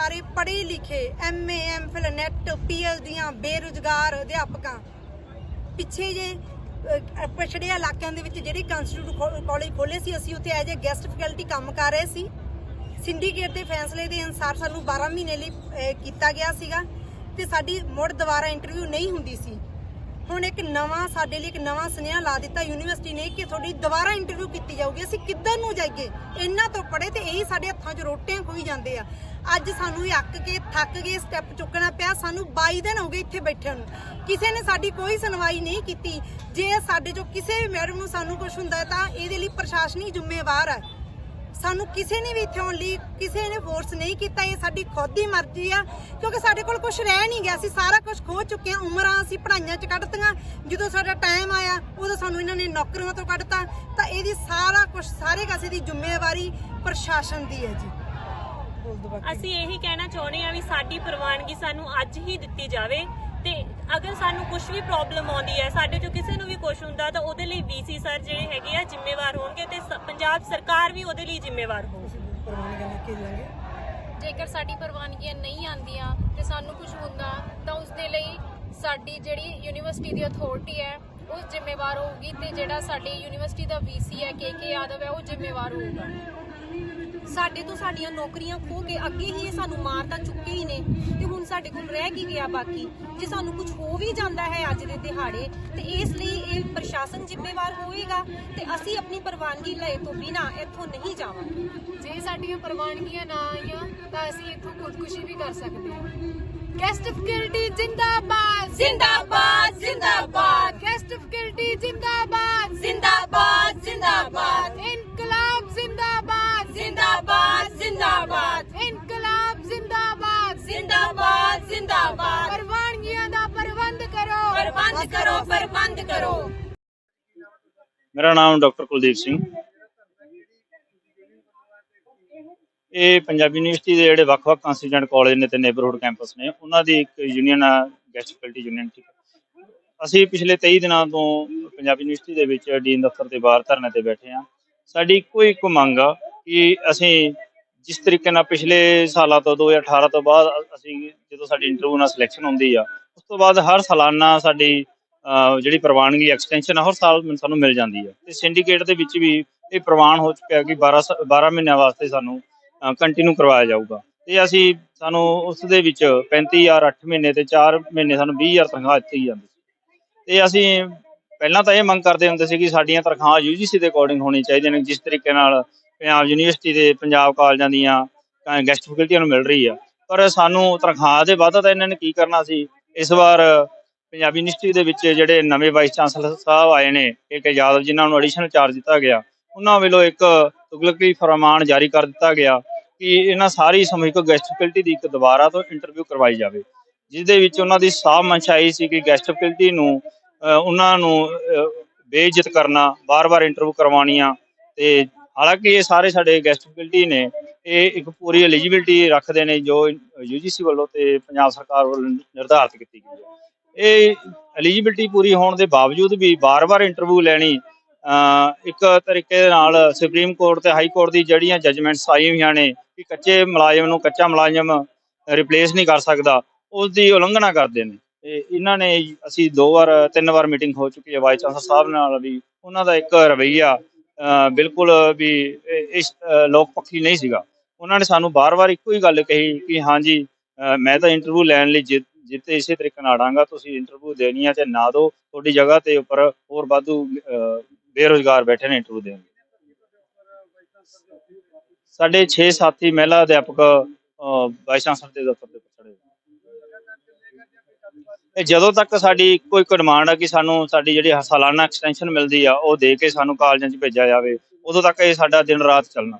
ਸਾਰੇ ਪੜ੍ਹੇ ਲਿਖੇ ਐਮਏ ਐਮਫਿਲ ਨੈਟ ਪੀਐਲ ਦੀਆਂ ਬੇਰੁਜ਼ਗਾਰ ਅਧਿਆਪਕਾਂ। ਪਿੱਛੇ ਜੇ ਪਛੜੇ ਇਲਾਕਿਆਂ ਦੇ ਵਿੱਚ ਜਿਹੜੇ ਕਨਸਟੀਟਿਊਟ ਕਾਲਜ ਖੋਲੇ ਸੀ, ਅਸੀਂ ਉੱਥੇ ਐਜ ਅ ਗੈਸਟ ਫੈਕਲਟੀ ਕੰਮ ਕਰ ਰਹੇ ਸੀ। ਸਿੰਡੀਕੇਟ ਦੇ ਫੈਸਲੇ ਦੇ ਅਨਸਾਰ ਸਾਨੂੰ 12 ਮਹੀਨੇ ਲਈ ਕੀਤਾ ਗਿਆ ਸੀਗਾ ਤੇ ਸਾਡੀ ਮੁੜ ਦੁਬਾਰਾ ਇੰਟਰਵਿਊ ਨਹੀਂ ਹੁੰਦੀ ਸੀ। ਹੁਣ ਇੱਕ ਨਵਾਂ ਸਾਡੇ ਲਈ ਇੱਕ ਨਵਾਂ ਸੁਨੇਹਾ ਲਾ ਦਿੱਤਾ ਯੂਨੀਵਰਸਿਟੀ ਨੇ ਕਿ ਤੁਹਾਡੀ ਦੁਬਾਰਾ ਇੰਟਰਵਿਊ ਕੀਤੀ ਜਾਊਗੀ। ਅਸੀਂ ਕਿੱਧਰ ਨੂੰ ਜਾਈਏ? ਇਹਨਾਂ ਤੋਂ ਪੜੇ ਤੇ ਇਹੀ ਸਾਡੇ ਹੱਥਾਂ 'ਚ ਰੋਟੀਆਂ ਖੋਈ ਜਾਂਦੇ ਆ। ਅੱਜ ਸਾਨੂੰ ਇਹ ਅੱਕ ਕੇ, ਥੱਕ ਗਏ ਸਟੈਪ ਚੁੱਕਣਾ ਪਿਆ। ਸਾਨੂੰ 22 ਦਿਨ ਹੋ ਗਏ ਇੱਥੇ ਬੈਠਿਆਂ ਨੂੰ। ਕਿਸੇ ਨੇ ਸਾਡੀ ਕੋਈ ਸੁਣਵਾਈ ਨਹੀਂ ਕੀਤੀ। ਜੇ ਸਾਡੇ ਚੋਂ ਕਿਸੇ ਵੀ ਮੈਡਮ ਨੂੰ ਸਾਨੂੰ ਕੁਝ ਹੁੰਦਾ ਤਾਂ ਇਹਦੇ ਲਈ ਪ੍ਰਸ਼ਾਸਨੀ ਜ਼ਿੰਮੇਵਾਰ ਹੈ ਸਾਨੂੰ ਕਿਸੇ ਨੇ ਵੀ ਇੱਥੇ ਆਉਣ ਲਈ, ਕਿਸੇ ਨੇ ਫੋਰਸ ਨਹੀਂ ਕੀਤਾ, ਇਹ ਸਾਡੀ ਖੁਦ ਦੀ ਮਰਜ਼ੀ ਆ, ਕਿਉਂਕਿ ਸਾਡੇ ਕੋਲ ਕੁਝ ਰਹਿ ਨਹੀਂ ਗਿਆ, ਅਸੀਂ ਸਾਰਾ ਕੁਝ ਖੋ ਚੁੱਕੇ ਹਾਂ, ਉਮਰਾਂ ਅਸੀਂ ਪੜ੍ਹਾਈਆਂ ਚ ਕੱਢਤੀਆਂ, ਜਦੋਂ ਸਾਡਾ ਟਾਈਮ ਆਇਆ, ਉਦੋਂ ਸਾਨੂੰ ਇਹਨਾਂ ਨੇ ਨੌਕਰੀਆਂ ਤੋਂ ਕੱਢਤਾ, ਤਾਂ ਇਹਦੀ ਸਾਰਾ ਕੁਝ ਸਾਰੇ ਕਾਸੇ ਦੀ ਜ਼ਿੰਮੇਵਾਰੀ ਪ੍ਰਸ਼ਾਸਨ ਦੀ ਹੈ ਜੀ। ਅਸੀਂ ਇਹੀ ਕਹਿਣਾ ਚਾਹੁੰਦੇ ਆ ਵੀ ਸਾਡੀ ਪ੍ਰਵਾਨਗੀ ਸਾਨੂੰ ਅੱਜ ਹੀ ਦਿੱਤੀ ਜਾਵੇ ਤੇ ਅਗਰ ਸਾਨੂੰ ਕੁਝ ਵੀ ਪ੍ਰੋਬਲਮ ਆਉਂਦੀ ਹੈ, ਸਾਡੇ ਚੋਂ ਕਿਸੇ ਨੂੰ ਵੀ ਕੁਝ ਹੁੰਦਾ, ਤਾਂ ਉਹਦੇ ਲਈ ਵੀਸੀ ਸਰ ਜਿਹੜੇ ਹੈਗੇ ਆ ਜ਼ਿੰਮੇਵਾਰ ਸਰਕਾਰ ਵੀ ਉਹਦੇ ਲਈ ਜ਼ਿੰਮੇਵਾਰ ਹੋਊਗੀ ਪ੍ਰਵਾਨਗੀ ਲੈ ਕੇ ਜਾਵਾਂਗੇ ਜੇਕਰ ਸਾਡੀ ਪ੍ਰਵਾਨਗੀਆਂ ਨਹੀਂ ਆਂਦੀਆਂ ਤੇ ਸਾਨੂੰ ਕੁਝ ਹੁੰਦਾ ਤਾਂ ਉਸ ਦੇ ਲਈ ਸਾਡੀ ਜਿਹੜੀ ਯੂਨੀਵਰਸਿਟੀ ਦੀ ਅਥਾਰਟੀ ਹੈ ਉਹ ਜ਼ਿੰਮੇਵਾਰ ਹੋਊਗੀ ਤੇ ਜਿਹੜਾ ਸਾਡੀ ਯੂਨੀਵਰਸਿਟੀ ਦਾ ਵੀਸੀ ਹੈ ਕੇ ਕੇ ਯਾਦਵ ਹੈ ਉਹ ਜ਼ਿੰਮੇਵਾਰ ਹੋਊਗਾ। ਸਾਡੇ ਤੋਂ ਸਾਡੀਆਂ ਨੌਕਰੀਆਂ ਖੋ ਕੇ ਅੱਗੇ ਹੀ ਇਹ ਸਾਨੂੰ ਮਾਰ ਤਾਂ ਚੁੱਕੇ ਹੀ ਨੇ। ਤੇ ਹੁਣ ਸਾਡੇ ਕੋਲ ਰਹਿ ਕੀ ਗਿਆ ਬਾਕੀ? ਜੇ ਸਾਨੂੰ ਕੁਝ ਹੋ ਵੀ ਜਾਂਦਾ ਹੈ ਅੱਜ ਦੇ ਦਿਹਾੜੇ ਤੇ ਇਸ ਲਈ ਇਹ ਪ੍ਰਸ਼ਾਸਨ ਜ਼ਿੰਮੇਵਾਰ ਹੋਏਗਾ ਤੇ ਅਸੀਂ ਆਪਣੀ ਪ੍ਰਵਾਨਗੀ ਲਏ ਤੋਂ ਬਿਨਾ ਇੱਥੋਂ ਨਹੀਂ ਜਾਵਾਂਗੇ। ਜੇ ਸਾਡੀਆਂ ਪ੍ਰਵਾਨਗੀਆਂ ਨਾ ਆਈਆਂ ਤਾਂ ਅਸੀਂ ਇੱਥੋਂ ਖੁਦਕੁਸ਼ੀ ਵੀ ਕਰ ਸਕਦੇ ਹਾਂ। ਗੈਸਟ ਫੈਕਲਟੀ ਜਿੰਦਾਬਾਦ! ਜਿੰਦਾਬਾਦ ਜਿੰਦਾਬਾਦ! ਗੈਸਟ ਫੈਕਲਟੀ ਜਿੰਦਾਬਾਦ! ਜਿੰਦਾਬਾਦ ਜਿੰਦਾਬਾਦ! ਜਿੰਦਾਬਾਦ। ਇਨਕਲਾਬ ਜਿੰਦਾਬਾਦ। ਜਿੰਦਾਬਾਦ ਜਿੰਦਾਬਾਦ। ਪ੍ਰਵਾਨਗੀਆਂ ਦਾ ਪ੍ਰਬੰਧ ਕਰੋ। ਪ੍ਰਬੰਧ ਕਰੋ ਪ੍ਰਬੰਧ ਕਰੋ। ਮੇਰਾ ਨਾਮ ਡਾਕਟਰ ਕੁਲਦੀਪ ਸਿੰਘ। ਇਹ ਪੰਜਾਬੀ ਯੂਨੀਵਰਸਿਟੀ ਦੇ ਜਿਹੜੇ ਵੱਖ-ਵੱਖ ਕੰਸਟੀਟਿਊਟ ਕਾਲਜ ਨੇ ਤੇ ਨੇਬਰਹੁੱਡ ਕੈਂਪਸ ਨੇ ਉਹਨਾਂ ਦੀ ਇੱਕ ਯੂਨੀਅਨ ਆ ਗੈਸਟ ਫੈਕਲਟੀ ਯੂਨੀਅਨ ਠੀਕ। ਅਸੀਂ ਪਿਛਲੇ 23 ਦਿਨਾਂ ਤੋਂ ਪੰਜਾਬੀ ਯੂਨੀਵਰਸਿਟੀ ਦੇ ਵਿੱਚ ਡੀਨ ਦਫ਼ਤਰ ਦੇ ਬਾਹਰ ਧਰਨੇ ਤੇ ਬੈਠੇ ਹਾਂ। ਸਾਡੀ ਇੱਕੋ ਇੱਕ ਮੰਗ ਆ ਕਿ ਅਸੀਂ ਜਿਸ ਤਰੀਕੇ ਨਾਲ ਪਿਛਲੇ ਸਾਲਾਂ ਤੋਂ 2018 ਤੋਂ ਬਾਅਦ ਅਸੀਂ ਜਦੋਂ ਸਾਡੀ ਇੰਟਰਵਿਊ ਨਾਲ ਸਿਲੈਕਸ਼ਨ ਹੁੰਦੀ ਆ ਉਸ ਤੋਂ ਬਾਅਦ ਹਰ ਸਾਲਾਨਾ ਸਾਡੀ ਅਹ, ਜਿਹੜੀ ਪ੍ਰਵਾਨਗੀ ਐਕਸਟੈਂਸ਼ਨ ਹਰ ਸਾਲ ਮੈਨੂੰ- ਸਾਨੂੰ ਮਿਲ ਜਾਂਦੀ ਹੈ ਤੇ ਸਿੰਡੀਕੇਟ ਦੇ ਵਿੱਚ ਵੀ ਇਹ ਪ੍ਰਵਾਨ ਹੋ ਚੁੱਕਿਆ ਕਿ 12 ਸ- 12 ਮਹੀਨਿਆਂ ਵਾਸਤੇ ਸਾਨੂੰ ਕੰਟੀਨਿਊ ਕਰਵਾਇਆ ਜਾਊਗਾ। ਤੇ ਅਸੀਂ ਸਾਨੂੰ ਉਸ ਦੇ ਵਿੱਚ 35000 8 ਮਹੀਨੇ ਤੇ 4 ਮਹੀਨੇ ਸਾਨੂੰ 20000 ਤਨਖਾਹ ਦਿੱਤੀ ਜਾਂਦੀ ਸੀ। ਤੇ ਅਸੀਂ ਪਹਿਲਾਂ ਤਾਂ ਇਹ ਮੰਗ ਕਰਦੇ ਹੁੰਦੇ ਸੀ ਕਿ ਸਾਡੀਆਂ ਤਨਖਾਹਾਂ ਯੂਜੀਸੀ ਦੇ ਅਕੋਰਡਿੰਗ ਹੋਣੀ ਚਾਹੀਦੀਆਂ ਨੇ ਜਿਸ ਤਰੀਕੇ ਨਾਲ ਪੰਜਾਬ ਯੂਨੀਵਰਸਿਟੀ ਦੇ ਪੰਜਾਬ ਕਾਲਜਾਂ ਦੀਆਂ ਗੈਸਟ ਫੈਕਲਟੀਆਂ ਨੂੰ ਮਿਲ ਰਹੀ ਆ। ਪਰ ਸਾਨੂੰ ਤਨਖਾਹ ਦੇ ਵਾਧਾ ਤਾਂ ਇਹਨਾਂ ਨੇ ਕੀ ਕਰਨਾ ਸੀ? ਇਸ ਵਾਰ ਪੰਜਾਬੀ ਯੂਨੀਵਰਸਿਟੀ ਦੇ ਵਿੱਚ ਜਿਹੜੇ ਨਵੇਂ ਵਾਈਸ ਚਾਂਸਲਰ ਸਾਹਿਬ ਆਏ ਨੇ ਇੱਕ ਯਾਦਵ ਜਿਨ੍ਹਾਂ ਨੂੰ ਐਡੀਸ਼ਨਲ ਚਾਰਜ ਦਿੱਤਾ ਗਿਆ ਉਹਨਾਂ ਵੱਲੋਂ ਇੱਕ ਤੁਗਲਕੀ ਫਰਮਾਨ ਜਾਰੀ ਕਰ ਦਿੱਤਾ ਗਿਆ ਕਿ ਇਹਨਾਂ ਸਾਰੀ ਸਮੂਹਿਕ ਗੈਸਟ ਫੈਕਲਟੀ ਦੀ ਇੱਕ ਦੁਬਾਰਾ ਤੋਂ ਇੰਟਰਵਿਊ ਕਰਵਾਈ ਜਾਵੇ। ਜਿਸ ਦੇ ਵਿੱਚ ਉਹਨਾਂ ਦੀ ਸਾਫ਼ ਮਨਸ਼ਾ ਇਹ ਸੀ ਕਿ ਗੈਸਟ ਫੈਕਲਟੀ ਨੂੰ ਉਹਨਾਂ ਨੂੰ ਅਹ, ਬੇਇੱਜ਼ਤ ਕਰਨਾ ਬਾਰ-ਬਾਰ ਇੰਟਰਵਿਊ ਕਰਵਾਉਣੀਆਂ ਤੇ ਹਾਲਾਂਕਿ ਇਹ ਸਾਰੇ ਸਾਡੇ ਗੈਸਟ ਨੇ, ਇਹ ਇੱਕ ਪੂਰੀ ਐਲੀਜੀਬਿਲਟੀ ਰੱਖਦੇ ਨੇ ਜੋ ਯੂਜੀਸੀ ਵੱਲੋਂ ਤੇ ਪੰਜਾਬ ਸਰਕਾਰ ਵੱਲੋਂ ਨਿਰਧਾਰਿਤ ਕੀਤੀ ਗਈ ਹੈ। ਇਹ ਐਲੀਜੀਬਿਲਟੀ ਪੂਰੀ ਹੋਣ ਦੇ ਬਾਵਜੂਦ ਵੀ ਬਾਰ-ਬਾਰ ਇੰਟਰਵਿਊ ਲੈਣੀ ਇੱਕ ਤਰੀਕੇ ਦੇ ਨਾਲ ਸੁਪਰੀਮ ਕੋਰਟ ਤੇ ਹਾਈ ਕੋਰਟ ਦੀ ਜਿਹੜੀਆਂ ਜਜਮੈਂਟਸ ਆਈ ਹੋਈਆਂ ਨੇ ਕਿ ਕੱਚੇ ਮੁਲਾਜ਼ਮ ਨੂੰ ਕੱਚਾ ਮੁਲਾਜ਼ਮ ਰਿਪਲੇਸ ਨਹੀਂ ਕਰ ਸਕਦਾ ਉਸ ਦੀ ਉਲੰਘਣਾ ਕਰਦੇ ਨੇ। ਤੇ ਇਹਨਾਂ ਨੇ ਅਸੀਂ ਦੋ ਵਾਰ, ਤਿੰਨ ਵਾਰ ਮੀਟਿੰਗ ਹੋ ਚੁੱਕੀ ਹੈ ਵਾਈਸ ਚਾਂਸਲਰ ਸਾਹਿਬ ਨਾਲ ਵੀ। ਉਹਨਾਂ ਦਾ ਇੱਕ ਰਵੱਈਆ ਬਿਲਕੁਲ ਵੀ ਇਸ ਲੋਕ ਪੱਖੀ ਨਹੀਂ ਸੀਗਾ। ਉਹਨਾਂ ਨੇ ਸਾਨੂੰ ਬਾਰ-ਬਾਰ ਇੱਕੋ ਹੀ ਗੱਲ ਕਹੀ ਕਿ ਹਾਂਜੀ ਮੈਂ ਤਾਂ ਇੰਟਰਵਿਊ ਲੈਣ ਲਈ ਜਿ- ਜਿੱਤੇ ਇਸੇ ਤਰੀਕੇ ਨਾਲ ਆੜਾਂਗਾ ਤੁਸੀਂ ਇੰਟਰਵਿਊ ਦੇਣੀ ਹੈ ਤੇ ਨਾ ਦਿਓ ਤੁਹਾਡੀ ਜਗ੍ਹਾ ਤੇ ਉੱਪਰ ਹੋਰ ਵਾਧੂ ਅਹ, ਬੇਰੁਜ਼ਗਾਰ ਬੈਠੇ ਨੇ ਇੰਟਰਵਿਊ ਦੇਣ ਸਾਡੇ 6 ਸਾਥੀ ਮਹਿਲਾ ਅਧਿਆਪਕ ਵਾਈਸ ਚਾਂਸਲਰ ਦੇ ਦਫ਼ਤਰ ਦੇ ਖੜੇ ਇਹ ਜਦੋਂ ਤੱਕ ਸਾਡੀ ਕੋਈ ਡਿਮਾਂਡ ਆ ਕਿ ਸਾਨੂੰ ਸਾਡੀ ਜਿਹੜੀ ਸਾਲਾਨਾ ਐਕਸਟੈਂਸ਼ਨ ਮਿਲਦੀ ਆ, ਉਹ ਦੇ ਕੇ ਸਾਨੂੰ ਕਾਲਜਾਂ 'ਚ ਭੇਜਿਆ ਜਾਵੇ, ਉਦੋਂ ਤੱਕ ਇਹ ਸਾਡਾ ਦਿਨ ਰਾਤ ਚੱਲਣਾ।